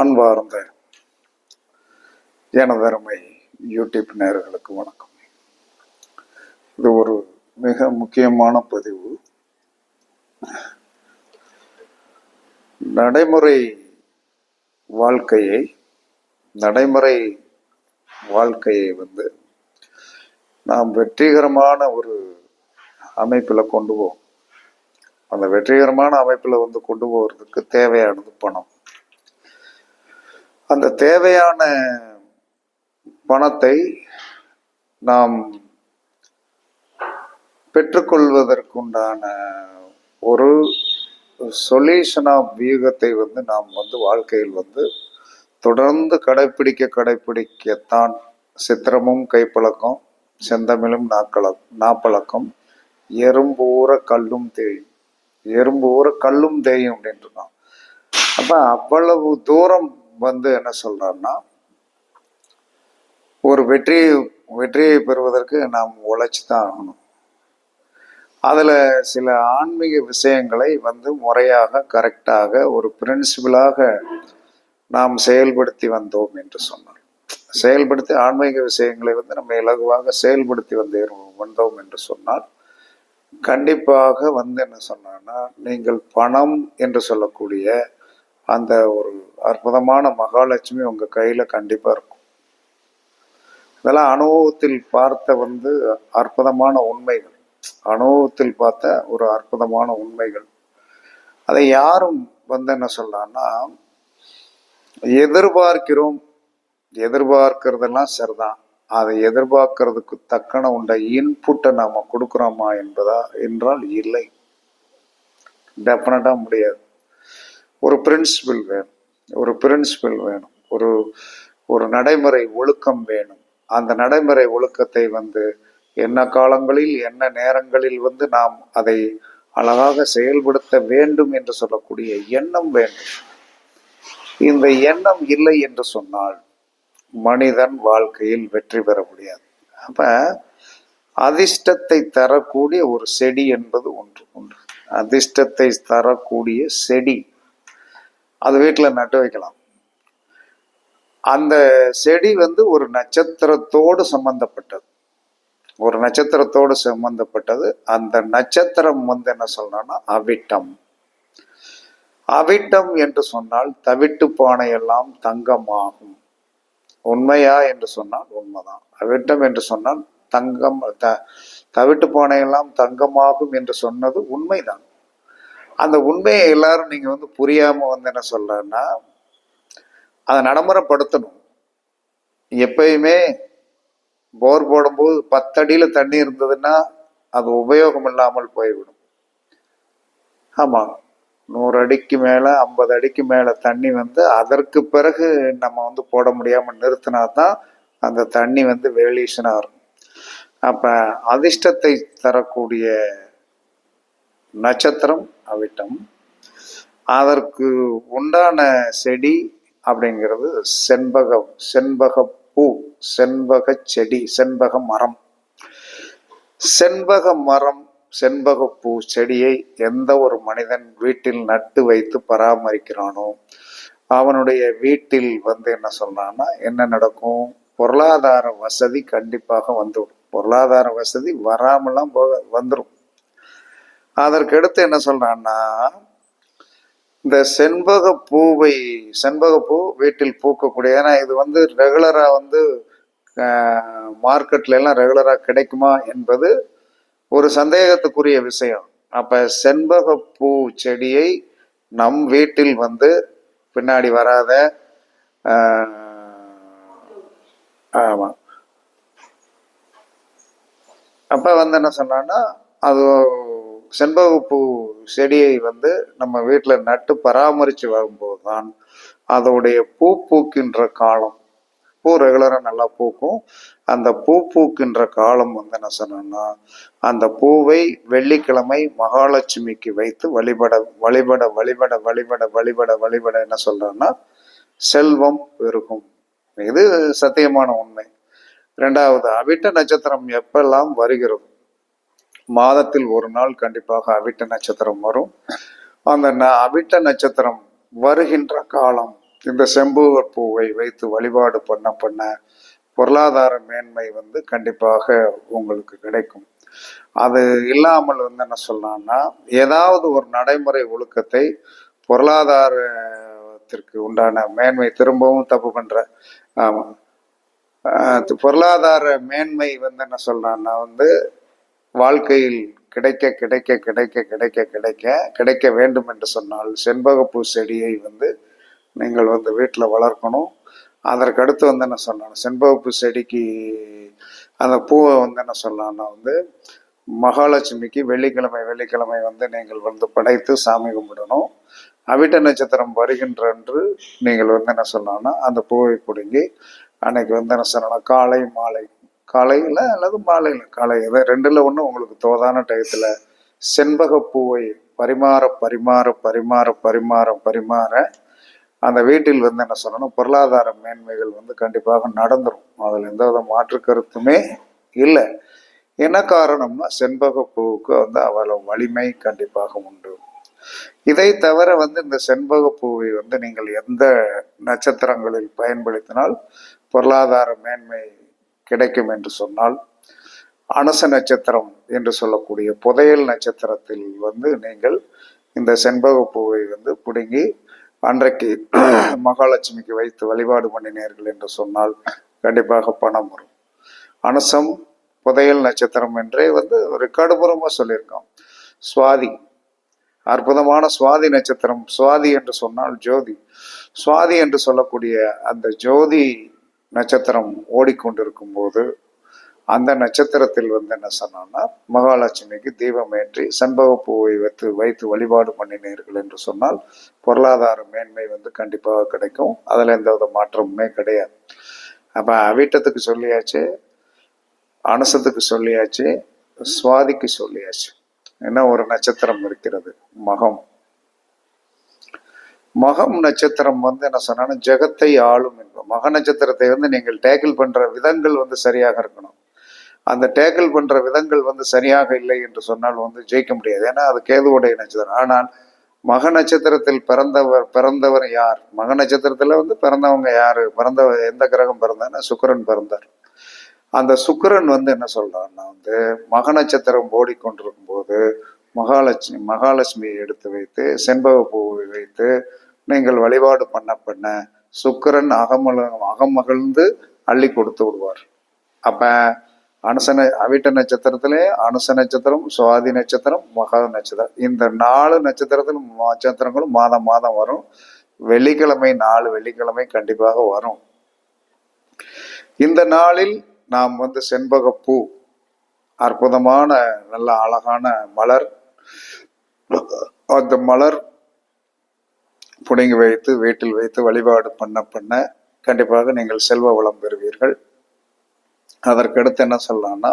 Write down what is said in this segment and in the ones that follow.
அன்பார்ந்த எனதருமை யூடியூப் நேர்களுக்கு வணக்கம். இது ஒரு மிக முக்கியமான பதிவு. நடைமுறை வாழ்க்கையை நடைமுறை வாழ்க்கையை வந்து நாம் வெற்றிகரமான ஒரு அமைப்பில் கொண்டு போவோம். அந்த வெற்றிகரமான அமைப்பில் வந்து கொண்டு போகிறதுக்கு தேவையானது பணம். அந்த தேவையான பணத்தை நாம் பெற்றுக்கொள்வதற்குண்டான ஒரு சொல்யூஷன் ஆஃப் வியூகத்தை வந்து நாம் வந்து வாழ்க்கையில் வந்து தொடர்ந்து கடைப்பிடிக்க கடைப்பிடிக்கத்தான் சித்திரமும் கைப்பழக்கம் செந்தமிழும் நாக்கள நாப்பழக்கம் எறும்பு ஊற கல்லும் தேயும். எறும்பு ஊற கல்லும் தேயும் அப்படின்ட்டு அப்போ அவ்வளவு தூரம் வந்து என்ன சொல்கிறான்னா ஒரு வெற்றி வெற்றியை பெறுவதற்கு நாம் உழைச்சி தான் ஆகணும். அதில் சில ஆன்மீக விஷயங்களை வந்து முறையாக கரெக்டாக ஒரு பிரின்சிபிளாக நாம் செயல்படுத்தி வந்தோம் என்று சொன்னார். செயல்படுத்தி ஆன்மீக விஷயங்களை வந்து நம்ம இலகுவாக செயல்படுத்தி வந்தே வந்தோம் என்று சொன்னால் கண்டிப்பாக வந்து என்ன சொன்னான்னா நீங்கள் பணம் என்று சொல்லக்கூடிய அந்த ஒரு அற்புதமான மகாலட்சுமி உங்கள் கையில் கண்டிப்பாக இருக்கும். இதெல்லாம் அனுபவத்தில் பார்த்த வந்து அற்புதமான உண்மைகள். அனுபவத்தில் பார்த்த ஒரு அற்புதமான உண்மைகள். அதை யாரும் வந்து என்ன சொல்லலாம்னா எதிர்பார்க்கிறோம் எதிர்பார்க்கறதெல்லாம் சரிதான். அதை எதிர்பார்க்கறதுக்கு தக்கன உண்ட இன்புட்டை நாம் கொடுக்குறோமா என்பதா என்றால் இல்லை. டெஃபினட்டாக முடியாது. ஒரு பிரின்சிபிள் வேணும். ஒரு பிரின்சிபிள் வேணும். ஒரு ஒரு நடைமுறை ஒழுக்கம் வேணும். அந்த நடைமுறை ஒழுக்கத்தை வந்து என்ன காலங்களில் என்ன நேரங்களில் வந்து நாம் அதை அழகாக செயல்படுத்த வேண்டும் என்று சொல்லக்கூடிய எண்ணம் வேண்டும். இந்த எண்ணம் இல்லை என்று சொன்னால் மனிதன் வாழ்க்கையில் வெற்றி பெற முடியாது. அப்ப அதிர்ஷ்டத்தை தரக்கூடிய ஒரு செடி என்பது ஒன்று. ஒன்று. அதிர்ஷ்டத்தை தரக்கூடிய செடி அது வீட்டில் நட்டு வைக்கலாம். அந்த செடி வந்து ஒரு நட்சத்திரத்தோடு சம்பந்தப்பட்டது. ஒரு நட்சத்திரத்தோடு சம்பந்தப்பட்டது. அந்த நட்சத்திரம் வந்து என்ன சொல்லணும்னா அவிட்டம். அவிட்டம் என்று சொன்னால் தவிட்டு பானையெல்லாம் தங்கமாகும். உண்மையா என்று சொன்னால் உண்மைதான். அவிட்டம் என்று சொன்னால் தங்கம் த தவிட்டு பானையெல்லாம் தங்கமாகும் என்று சொன்னது உண்மைதான். அந்த உண்மையை எல்லாரும் நீங்கள் வந்து புரியாமல் வந்து என்ன சொல்கிறேன்னா அதை நடைமுறைப்படுத்தணும். எப்பயுமே போர் போடும்போது பத்தடியில் தண்ணி இருந்ததுன்னா அது உபயோகம் இல்லாமல் போய்விடும். ஆமாம் நூறு அடிக்கு மேலே ஐம்பது அடிக்கு மேலே தண்ணி வந்து அதற்கு பிறகு நம்ம வந்து போட முடியாமல் நிறுத்தினா தான் அந்த தண்ணி வந்து வேலியூஷனாக இருக்கும். அப்போ அதிர்ஷ்டத்தை தரக்கூடிய நட்சத்திரம் அவிட்டம். அதற்கு உண்டான செடி அப்படிங்கிறது செண்பகம் செண்பக பூ செண்பக செடி செண்பக மரம். செண்பக மரம் செண்பக பூ செடியை எந்த ஒரு மனிதன் வீட்டில் நட்டு வைத்து பராமரிக்கிறானோ அவனுடைய வீட்டில் வந்து என்ன சொல்றான்னா என்ன நடக்கும்? பொருளாதார வசதி கண்டிப்பாக வந்துவிடும். பொருளாதார வசதி வராமலாம் போக வந்துடும் அதற்கடுத்து என்ன சொல்றான்னா இந்த செண்பக பூவை செண்பக பூ வீட்டில் பூக்கக்கூடிய ஏன்னா இது வந்து ரெகுலரா வந்து மார்க்கெட்ல எல்லாம் ரெகுலரா கிடைக்குமா என்பது ஒரு சந்தேகத்துக்குரிய விஷயம். அப்ப செண்பக பூ செடியை நம் வீட்டில் வந்து பின்னாடி வராத ஆமா. அப்ப வந்து என்ன சொன்னான்னா அது செண்பகப்பூ செடியை வந்து நம்ம வீட்டில் நட்டு பராமரித்து வரும்போது தான் அதோடைய பூ பூக்கின்ற காலம். பூ ரெகுலராக நல்லா பூக்கும். அந்த பூ பூக்கின்ற காலம் வந்து என்ன சொன்னோம்னா அந்த பூவை வெள்ளிக்கிழமை மகாலட்சுமிக்கு வைத்து வழிபட வழிபட வழிபட வழிபட வழிபட வழிபட என்ன சொல்கிறோன்னா செல்வம் பெருகும். இது சத்தியமான உண்மை. ரெண்டாவது அவிட்ட நட்சத்திரம் எப்பெல்லாம் வருகிறது மாதத்தில் ஒரு நாள் கண்டிப்பாக அவிட்ட நட்சத்திரம் வரும். அந்த ந- அவிட்ட நட்சத்திரம் வருகின்ற காலம் இந்த செம்பூவர் பூவை வைத்து வழிபாடு பண்ண பண்ண பொருளாதார மேன்மை வந்து கண்டிப்பாக உங்களுக்கு கிடைக்கும். அது இல்லாமல் வந்து என்ன சொல்லலாம்னா ஏதாவது ஒரு நடைமுறை ஒழுக்கத்தை பொருளாதாரத்திற்கு உண்டான மேன்மை திரும்பவும் தப்பு பண்ற ஆமாம் பொருளாதார மேன்மை வந்து என்ன சொல்றான்னா வந்து வாழ்க்கையில் கிடைக்க கிடைக்க கிடைக்க கிடைக்க கிடைக்க கிடைக்க வேண்டும் என்று சொன்னால் செண்பகப்பூ செடியை வந்து நீங்கள் வந்து வீட்டில் வளர்க்கணும். அதற்கடுத்து வந்து என்ன சொல்லணும்? செண்பகப்பூ செடிக்கு அந்த பூவை வந்து என்ன சொல்லலாம்னா வந்து மகாலட்சுமிக்கு வெள்ளிக்கிழமை வெள்ளிக்கிழமை வந்து நீங்கள் வந்து படைத்து சாமி கும்பிடணும். அவிட்ட நட்சத்திரம் வருகின்ற என்று நீங்கள் வந்து என்ன சொல்லலாம்னா அந்த பூவை பிடுங்கி அன்னைக்கு வந்து என்ன சொல்லணும் காலை மாலை காலையில் அல்லது மாலையில்? காலை எதை ரெண்டில் ஒன்று உங்களுக்கு தோதான டயத்தில் செண்பக பூவை பரிமாற பரிமாற பரிமாற பரிமாற பரிமாற அந்த வீட்டில் வந்து என்ன சொல்லணும்? பொருளாதார மேன்மைகள் வந்து கண்டிப்பாக நடந்துடும் அதில் எந்த வித மாற்று கருத்துமே இல்லை. என்ன காரணம்னா செண்பக பூவுக்கு வந்து அவ்வளவு வலிமை கண்டிப்பாக உண்டு. இதை தவிர வந்து இந்த செண்பக பூவை வந்து நீங்கள் எந்த நட்சத்திரங்களில் பயன்படுத்தினால் பொருளாதார மேன்மை கிடைக்கும் என்று சொன்னால் அனச நட்சத்திரம் என்று சொல்லக்கூடிய புதையல் நட்சத்திரத்தில் வந்து நீங்கள் இந்த செண்பக பூவை வந்து பிடுங்கி அன்றைக்கு மகாலட்சுமிக்கு வைத்து வழிபாடு பண்ணினீர்கள் என்று சொன்னால் கண்டிப்பாக பணம் வரும். அனுசம் புதையல் நட்சத்திரம் என்றே வந்து ரெக்கார்டு பூர்வமாக சொல்லியிருக்கோம். சுவாதி அற்புதமான சுவாதி நட்சத்திரம் சுவாதி என்று சொன்னால் ஜோதி. சுவாதி என்று சொல்லக்கூடிய அந்த ஜோதி நட்சத்திரம் ஓடிக்கொண்டிருக்கும் போது அந்த நட்சத்திரத்தில் வந்து என்ன சொன்னான்னா மகாலட்சுமிக்கு தீபம் ஏற்றி செண்பக பூவை வைத்து வைத்து வழிபாடு பண்ணினீர்கள் என்று சொன்னால் பொருளாதார மேன்மை வந்து கண்டிப்பாக கிடைக்கும். அதில் எந்த வித மாற்றமுமே கிடையாது. அப்போ அவிட்டத்துக்கு சொல்லியாச்சு அனுசத்துக்கு சொல்லியாச்சு சுவாதிக்கு சொல்லியாச்சு. என்ன ஒரு நட்சத்திரம் இருக்கிறது? மகம். மகம் நட்சத்திரம் வந்து என்ன சொன்னா ஜெகத்தை ஆளும் என்போம். மக நட்சத்திரத்தை வந்து நீங்கள் டேக்கிள் பண்ற விதங்கள் வந்து சரியாக இருக்கணும். அந்த டேக்கிள் பண்ற விதங்கள் வந்து சரியாக இல்லை என்று சொன்னால் வந்து ஜெயிக்க முடியாது. ஏன்னா அது கேதுவுடைய நட்சத்திரம். ஆனால் மக நட்சத்திரத்தில் பிறந்தவர் பிறந்தவர் யார்? மக நட்சத்திரத்துல வந்து பிறந்தவங்க யாரு? பிறந்த எந்த கிரகம் பிறந்தான்னா சுக்கிரன் பிறந்தார். அந்த சுக்கிரன் வந்து என்ன சொல்றான்னா வந்து மக நட்சத்திரம் ஓடிக்கொண்டிருக்கும் போது மகாலட்சுமி மகாலட்சுமியை எடுத்து வைத்து செண்பக பூவை வைத்து நீங்கள் வழிபாடு பண்ண பண்ண சுக்கிரன் அகமல அகமகிழ்ந்து அள்ளி கொடுத்து விடுவார். அப்ப அனுசன அவிட்ட நட்சத்திரத்திலே அனுச நட்சத்திரம் சுவாதி நட்சத்திரம் மகா நட்சத்திரம். இந்த நாலு நட்சத்திரத்திலும் நட்சத்திரங்களும் மாதம் மாதம் வரும். வெள்ளிக்கிழமை நாலு வெள்ளிக்கிழமை கண்டிப்பாக வரும். இந்த நாளில் நாம் வந்து செண்பகப்பூ அற்புதமான நல்ல அழகான மலர். அந்த மலர் புடுங்கி வைத்து வீட்டில் வைத்து வழிபாடு பண்ண பண்ண கண்டிப்பாக நீங்கள் செல்வ வளம் பெறுவீர்கள். அதற்கடுத்து என்ன சொல்லலாம்னா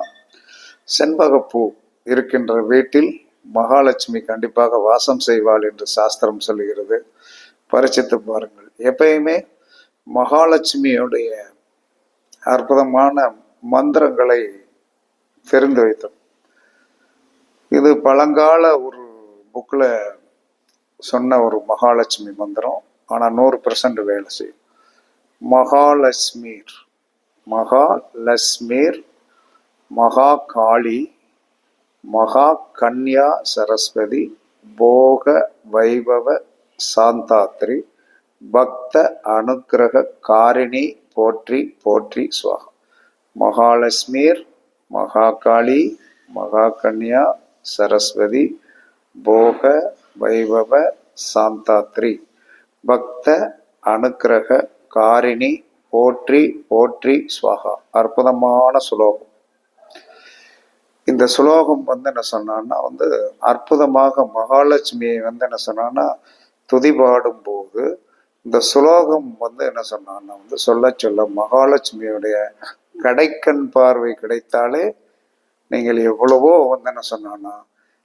செண்பகப்பூ இருக்கின்ற வீட்டில் மகாலட்சுமி கண்டிப்பாக வாசம் செய்வாள் என்று சாஸ்திரம் சொல்லுகிறது. பரிசித்து பாருங்கள். எப்பயுமே மகாலட்சுமியுடைய அற்புதமான மந்திரங்களை தெரிந்து வைத்தோம் இது பழங்கால ஒரு புக்கில் சொன்ன ஒரு மகாலட்சுமி மந்திரம் ஆனால் நூறு பர்சன்ட் வேலை செய்யும். மகாலட்சுமீர் மகாலட்சுமீர் மகா காளி மகா கன்யா சரஸ்வதி போக வைபவ சாந்தாத்ரி பக்த அனுக்கிரக காரிணி போற்றி போற்றி சுவாகம் மகாலட்சுமீர் மகாகாளி மகாகன்யா சரஸ்வதி போக வைபவ சாந்தாத்ரி. பக்த அனுக்கிரக காரிணி போற்றி போற்றி சுவாகா. அற்புதமான சுலோகம். இந்த சுலோகம் வந்து என்ன சொன்னான்னா வந்து அற்புதமாக மகாலட்சுமியை வந்து என்ன சொன்னான்னா துதி பாடும் போது இந்த சுலோகம் வந்து என்ன சொன்னான்னா வந்து சொல்ல சொல்ல மகாலட்சுமியுடைய கடைக்கண் பார்வை கிடைத்தாலே நீங்கள் எவ்வளவோ வந்து என்ன சொன்னான்னா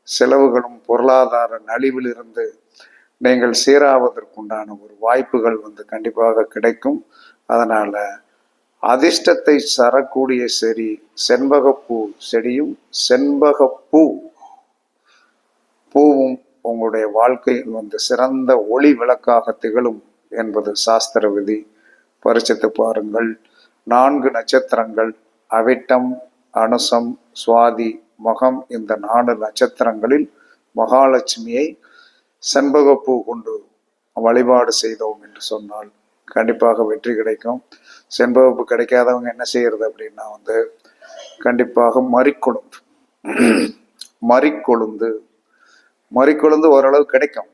செலவுகளும் பொருளாதார நலிவிலிருந்து நீங்கள் சீராவதற்குண்டான ஒரு வாய்ப்புகள் வந்து கண்டிப்பாக கிடைக்கும். அதனால அதிர்ஷ்டத்தை சரக்கூடிய செடி செண்பகப்பூ செடியும் செண்பகப்பூ பூவும் உங்களுடைய வாழ்க்கையில் வந்து சிறந்த ஒளி விளக்காக திகழும் என்பது சாஸ்திர விதி. பரிசித்து பாருங்கள். நான்கு நட்சத்திரங்கள் அவிட்டம் அனுசம் சுவாதி மகம் இந்த நாலு நட்சத்திரங்களில் மகாலட்சுமியை செண்பகப்பூ கொண்டு வழிபாடு செய்தோம் என்று சொன்னால் கண்டிப்பாக வெற்றி கிடைக்கும். செண்பகப்பு கிடைக்காதவங்க என்ன செய்யறது அப்படின்னா வந்து கண்டிப்பாக மறிக்கொழுந்து மறிக்கொழுந்து மறிக்கொழுந்து ஓரளவு கிடைக்கும்.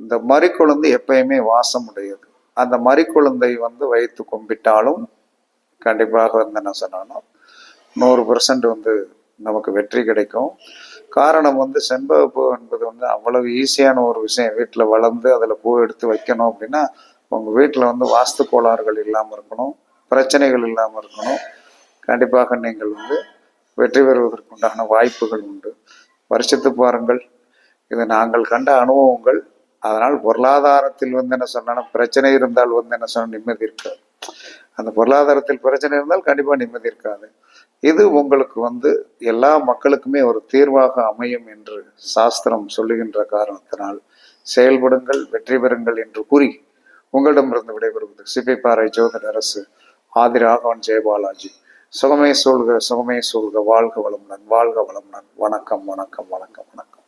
இந்த மறிக்கொழுந்து எப்பயுமே வாசம் உடையது. அந்த மறிக்கொழுந்தை வந்து வைத்து கும்பிட்டாலும் கண்டிப்பாக வந்து என்ன சொன்னாலும் நூறு பர்சன்ட் வந்து நமக்கு வெற்றி கிடைக்கும். காரணம் வந்து செம்பகப்பூ என்பது வந்து அவ்வளவு ஈஸியான ஒரு விஷயம். வீட்டில் வளர்ந்து அதில் பூ எடுத்து வைக்கணும் அப்படின்னா உங்கள் வீட்டில் வந்து வாஸ்து கோளாறுகள் இல்லாமல் இருக்கணும் பிரச்சனைகள் இல்லாமல் இருக்கணும். கண்டிப்பாக நீங்கள் வந்து வெற்றி பெறுவதற்குண்டான வாய்ப்புகள் உண்டு. வருஷத்து பாருங்கள். இது நாங்கள் கண்ட அனுபவங்கள். அதனால் பொருளாதாரத்தில் வந்து என்ன சொன்னாலும் பிரச்சனை இருந்தால் வந்து என்ன சொன்னால் நிம்மதி இருக்காது. அந்த பொருளாதாரத்தில் பிரச்சனை இருந்தால் கண்டிப்பாக நிம்மதி இருக்காது. இது உங்களுக்கு வந்து எல்லா மக்களுக்குமே ஒரு தீர்வாக அமையும் என்று சாஸ்திரம் சொல்லுகின்ற காரணத்தினால் செயல்படுங்கள் வெற்றி பெறுங்கள் என்று கூறி உங்களிடமிருந்து விடைபெறுவது சிப்பிப்பாறை ஜோதிட அரசு ஆதி ராகவன் ஜெயபாலாஜி சுகமே சூழ்க சுகமே சூழ்க வாழ்க வளமுடன் வாழ்க வளமுடன். வணக்கம் வணக்கம் வணக்கம் வணக்கம்.